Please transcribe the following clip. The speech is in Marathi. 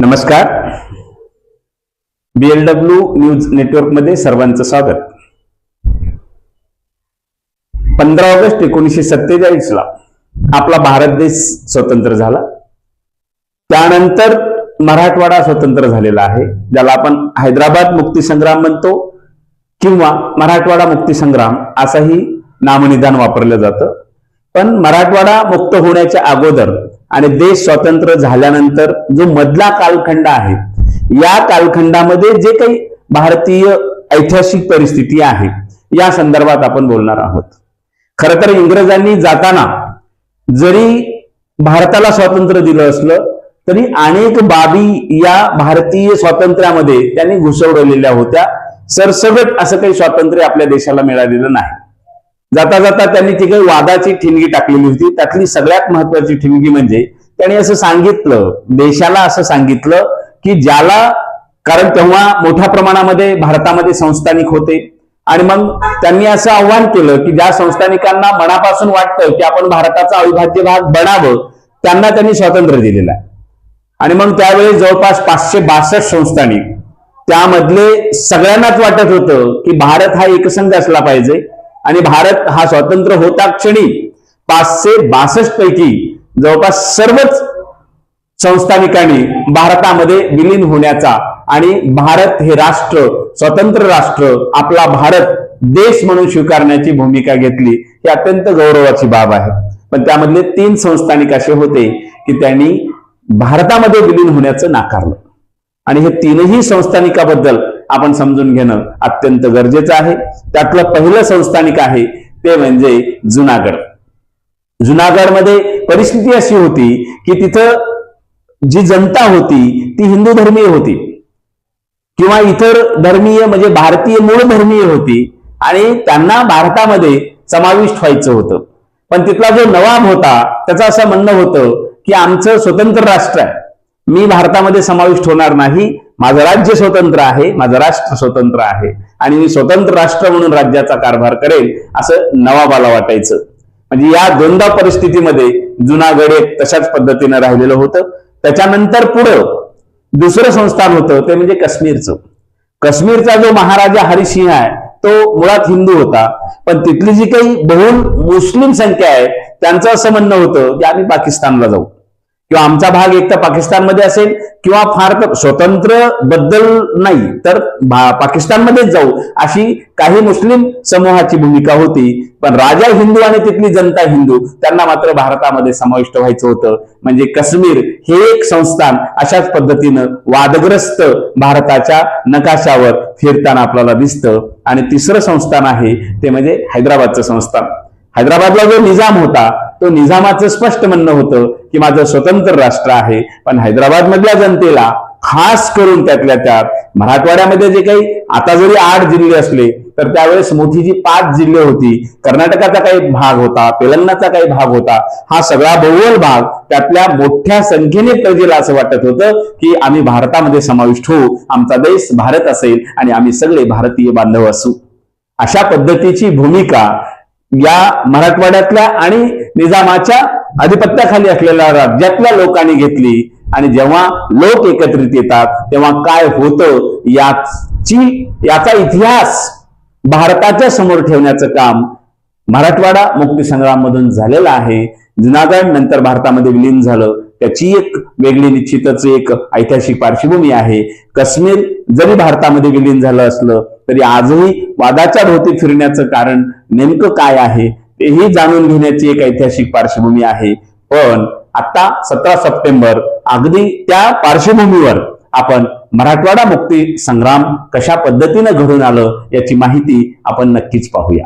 नमस्कार. बीएलडब्ल्यू न्यूज नेटवर्कमध्ये सर्वांचं स्वागत. पंधरा ऑगस्ट एकोणीसशे सत्तेचाळीस ला आपला भारत देश स्वतंत्र झाला. त्यानंतर मराठवाडा स्वतंत्र झालेला आहे. ज्याला आपण हैदराबाद मुक्तीसंग्राम म्हणतो किंवा मराठवाडा मुक्तीसंग्राम असंही नामनिदान वापरलं जातं. पण मराठवाडा मुक्त होण्याच्या अगोदर आणि देश स्वतंत्र झाल्यानंतर जो मधला कालखंड आहे या कालखंडामध्ये जे काही भारतीय ऐतिहासिक परिस्थिती आहे या संदर्भात आपण बोलणार आहोत. खर तर इंग्रजांनी जाताना जरी भारताला स्वातंत्र्य दिलं असलं तरी अनेक बाबी या भारतीय स्वातंत्र्यामध्ये त्यांनी घुसवलेल्या होत्या. सरसगट असं काही स्वातंत्र्य आपल्या देशाला मिळालेलं नाही. जाता जाता त्यांनी तिकडे वादाची ठिणगी टाकलेली होती. त्यातली सगळ्यात महत्वाची ठिणगी म्हणजे त्यांनी असं सांगितलं देशाला असं सांगितलं की ज्याला कारण तेव्हा मोठ्या प्रमाणामध्ये भारतामध्ये संस्थानिक होते. आणि मग त्यांनी असं आव्हान केलं की ज्या संस्थानिकांना मनापासून वाटतं की आपण भारताचा अविभाज्य भाग बनावं त्यांना त्यांनी स्वातंत्र्य दिलेलं आहे. आणि मग त्यावेळी जवळपास पाचशे बासष्ट संस्थानिक त्यामधले सगळ्यांनाच वाटत होतं की भारत हा एकसंघ असला पाहिजे. आणि भारत हा स्वतंत्र होता क्षणी पाचशे बासष्ट पैकी जवळपास सर्वच संस्थानिकांनी भारतामध्ये विलीन होण्याचा आणि भारत हे राष्ट्र स्वतंत्र राष्ट्र आपला भारत देश म्हणून स्वीकारण्याची भूमिका घेतली ही अत्यंत गौरवाची बाब आहे. पण त्यामधले तीन संस्थानिक असे होते की त्यांनी भारतामध्ये विलीन होण्याचं नाकारलं. आणि हे तीनही संस्थानिकाबद्दल आपण समजून घेणं अत्यंत गरजेचं आहे. त्यातलं पहिलं संस्थानिक आहे ते म्हणजे जुनागड. जुनागडमध्ये परिस्थिती अशी होती की तिथं जी जनता होती ती हिंदू धर्मीय होती. किंवा इतर धर्मीय म्हणजे भारतीय मूळ धर्मीय होती आणि त्यांना भारतामध्ये समाविष्ट व्हायचं होतं. पण तिथला जो नवाब होता त्याचं असं म्हणणं होतं की आमचं स्वतंत्र राष्ट्र आहे. मी भारतामध्ये समाविष्ट होणार नाही माझं राज्य स्वतंत्र आहे माझं राष्ट्र स्वतंत्र आहे आणि मी स्वतंत्र राष्ट्र म्हणून राज्याचा कारभार करेल असं नवाबाला वाटायचं. म्हणजे या दोनदा परिस्थितीमध्ये जुनागड एक तशाच पद्धतीनं राहिलेलं होतं. त्याच्यानंतर पुढं दुसरं संस्थान होतं ते म्हणजे काश्मीरचं. काश्मीरचा जो महाराजा हरिसिंह आहे तो मुळात हिंदू होता. पण तिथली जी काही बहुल मुस्लिम संख्या आहे त्यांचं असं म्हणणं होतं की आम्ही पाकिस्तानला जाऊ. किंवा आमचा भाग एक तर पाकिस्तानमध्ये असेल किंवा फार तर स्वतंत्रबद्दल नाही तर पाकिस्तानमध्येच जाऊ अशी काही मुस्लिम समूहाची भूमिका होती. पण राजा हिंदू आणि तिथली जनता हिंदू त्यांना मात्र भारतामध्ये समाविष्ट व्हायचं होतं. म्हणजे काश्मीर हे एक संस्थान अशाच पद्धतीनं वादग्रस्त भारताच्या नकाशावर फिरताना आपल्याला दिसतं. आणि तिसरं संस्थान आहे ते म्हणजे हैदराबादचं संस्थान. हैदराबादला जो निजाम होता तो निजामाचं स्पष्ट म्हणणं होतं की माझं स्वतंत्र राष्ट्र आहे पण हैदराबाद मधल्या जनतेला खास करून त्यातल्या त्यात मराठवाड्यामध्ये जे काही आता जरी आठ जिल्हे असले तर त्यावेळेस मोठी जी पाच जिल्हे होती. कर्नाटकाचा काही भाग होता तेलंगणाचा काही भाग होता. हा सगळा बहुल भाग त्यातल्या मोठ्या संख्येने प्रजेला असं वाटत होतं की आम्ही भारतामध्ये समाविष्ट होऊ आमचा देश भारत असेल आणि आम्ही सगळे भारतीय बांधव असू. अशा पद्धतीची भूमिका या मराठवाड्यातल्या आणि निजामाच्या अधिपत्याखाली असलेल्या राज्यातल्या लोकांनी घेतली आणि जेव्हा लोक एकत्रित येतात तेव्हा काय होतं याची याचा इतिहास भारताच्या समोर ठेवण्याचं काम मराठवाडा मुक्ती संग्राम झालेलं आहे. जुनागड नंतर भारतामध्ये विलीन झालं. त्याची एक वेगळी निश्चितच एक ऐतिहासिक पार्श्वभूमी आहे. काश्मीर जरी भारतामध्ये विलीन झालं असलं तरी आजही वादाच्या भोवती फिरण्याचं कारण नेमकं काय आहे? तेही जाणून घेण्याची एक ऐतिहासिक पार्श्वभूमी आहे. पण आता सतरा सप्टेंबर अगदी त्या पार्श्वभूमीवर आपण मराठवाडा मुक्ती संग्राम कशा पद्धतीनं घडून आलं याची माहिती आपण नक्कीच पाहूया.